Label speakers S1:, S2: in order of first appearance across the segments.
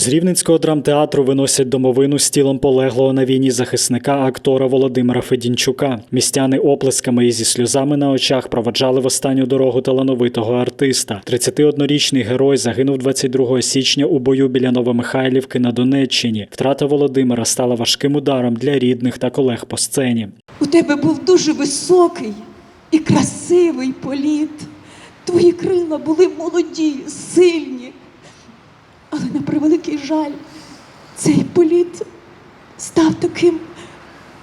S1: З Рівненського драмтеатру виносять домовину з тілом полеглого на війні захисника актора Володимира Федінчука. Містяни оплесками і зі сльозами на очах проводжали в останню дорогу талановитого артиста. 31-річний герой загинув 22 січня у бою біля Новомихайлівки на Донеччині. Втрата Володимира стала важким ударом для рідних та колег по сцені.
S2: У тебе був дуже високий і красивий політ. Твої крила були молоді, сильні. Але на превеликий жаль, цей політ став таким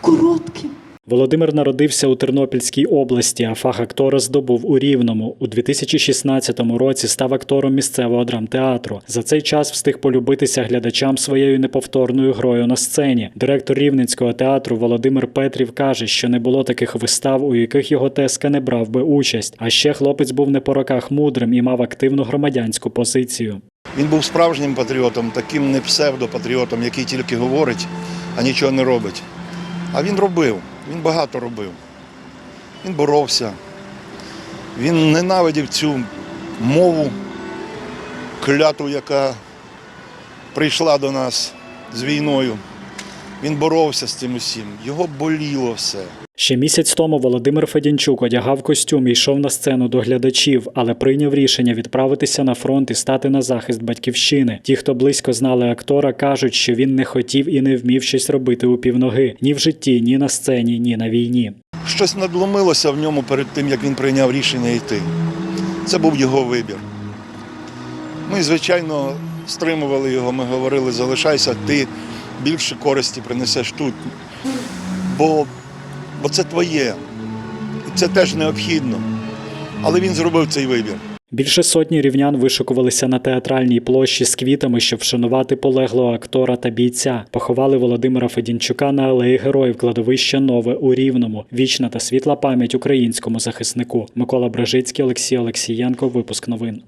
S2: коротким.
S1: Володимир народився у Тернопільській області, а фах актора здобув у Рівному. У 2016 році став актором місцевого драмтеатру. За цей час встиг полюбитися глядачам своєю неповторною грою на сцені. Директор Рівненського театру Володимир Петрів каже, що не було таких вистав, у яких його теска не брав би участь. А ще хлопець був не по роках мудрим і мав активну громадянську позицію.
S3: Він був справжнім патріотом, таким не псевдопатріотом, який тільки говорить, а нічого не робить. А він робив, він багато робив. Він боровся. Він ненавидів цю мову кляту, яка прийшла до нас з війною. Він боровся з цим усім. Його боліло все.
S1: Ще місяць тому Володимир Федінчук одягав костюм і йшов на сцену до глядачів, але прийняв рішення відправитися на фронт і стати на захист батьківщини. Ті, хто близько знали актора, кажуть, що він не хотів і не вмів щось робити у півноги ні в житті, ні на сцені, ні на війні.
S3: Щось надломилося в ньому перед тим, як він прийняв рішення йти. Це був його вибір. Ми, звичайно, стримували його, ми говорили, залишайся, ти більше користі принесеш тут. Бо, бо це твоє. І це теж необхідно. Але він зробив цей вибір.
S1: Більше сотні рівнян вишикувалися на театральній площі з квітами, щоб вшанувати полеглого актора та бійця. Поховали Володимира Федінчука на алеї героїв кладовища Нове у Рівному. Вічна та світла пам'ять українському захиснику. Микола Бражицький, Олексій Олексієнко. Випуск новин.